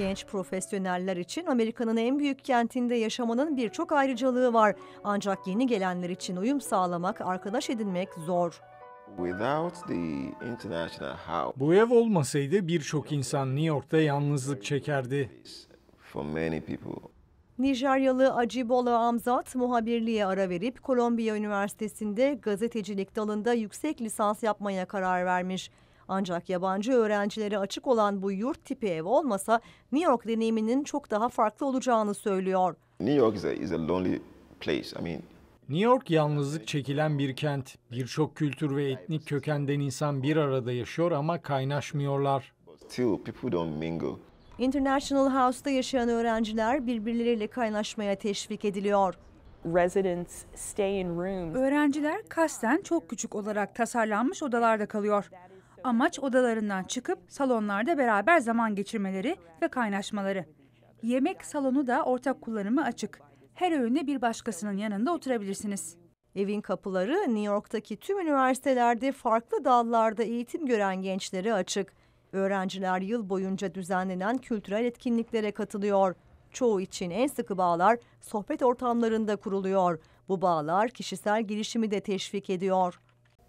Genç profesyoneller için Amerika'nın en büyük kentinde yaşamanın birçok ayrıcalığı var. Ancak yeni gelenler için uyum sağlamak, arkadaş edinmek zor. Without the international house Bu ev olmasaydı birçok insan New York'ta yalnızlık çekerdi. Nijeryalı Ajibola Amzat muhabirliğe ara verip Kolombiya Üniversitesi'nde gazetecilik dalında yüksek lisans yapmaya karar vermiş. Ancak yabancı öğrencilere açık olan bu yurt tipi ev olmasa New York deneyiminin çok daha farklı olacağını söylüyor. New York is a, is a lonely place. I mean, New York yalnızlık çekilen bir kent. Birçok kültür ve etnik kökenden insan bir arada yaşıyor ama kaynaşmıyorlar. still people don't mingle. International House'da yaşayan öğrenciler birbirleriyle kaynaşmaya teşvik ediliyor. residents stay in rooms Öğrenciler kasten çok küçük olarak tasarlanmış odalarda kalıyor. Amaç odalarından çıkıp salonlarda beraber zaman geçirmeleri ve kaynaşmaları. Yemek salonu da ortak kullanıma açık. Her öğünde bir başkasının yanında oturabilirsiniz. Evin kapıları New York'taki tüm üniversitelerde farklı dallarda eğitim gören gençlere açık. Öğrenciler yıl boyunca düzenlenen kültürel etkinliklere katılıyor. Çoğu için en sıkı bağlar sohbet ortamlarında kuruluyor. Bu bağlar kişisel gelişimi de teşvik ediyor.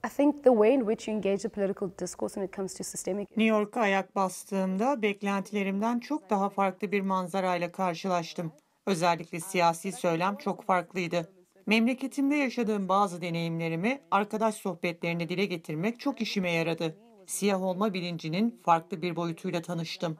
I think the way in which you engage the political discourse when it comes to systemic New York'a ayak bastığımda beklentilerimden çok daha farklı bir manzarayla karşılaştım. Özellikle siyasi söylem çok farklıydı. Memleketimde yaşadığım bazı deneyimlerimi arkadaş sohbetlerine dile getirmek çok işime yaradı. Siyah olma bilincinin farklı bir boyutuyla tanıştım.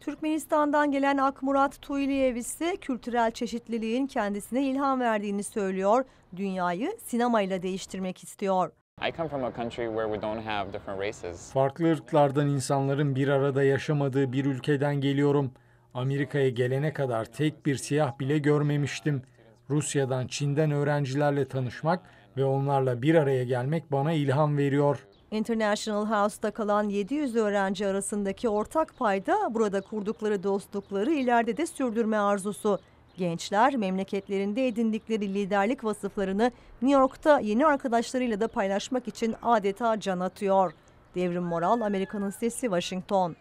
Türkmenistan'dan gelen Akmurat Tuyliyev ise kültürel çeşitliliğin kendisine ilham verdiğini söylüyor. Dünyayı sinemayla değiştirmek istiyor. I come from a country where we don't have different races. Farklı ırklardan insanların bir arada yaşamadığı bir ülkeden geliyorum. Amerika'ya gelene kadar tek bir siyah bile görmemiştim. Rusya'dan, Çin'den öğrencilerle tanışmak ve onlarla bir araya gelmek bana ilham veriyor. International House'da kalan 700 öğrenci arasındaki ortak payda burada kurdukları dostlukları ileride de sürdürme arzusu. Gençler memleketlerinde edindikleri liderlik vasıflarını New York'ta yeni arkadaşlarıyla da paylaşmak için adeta can atıyor. Devrim Moral, Amerika'nın Sesi, Washington.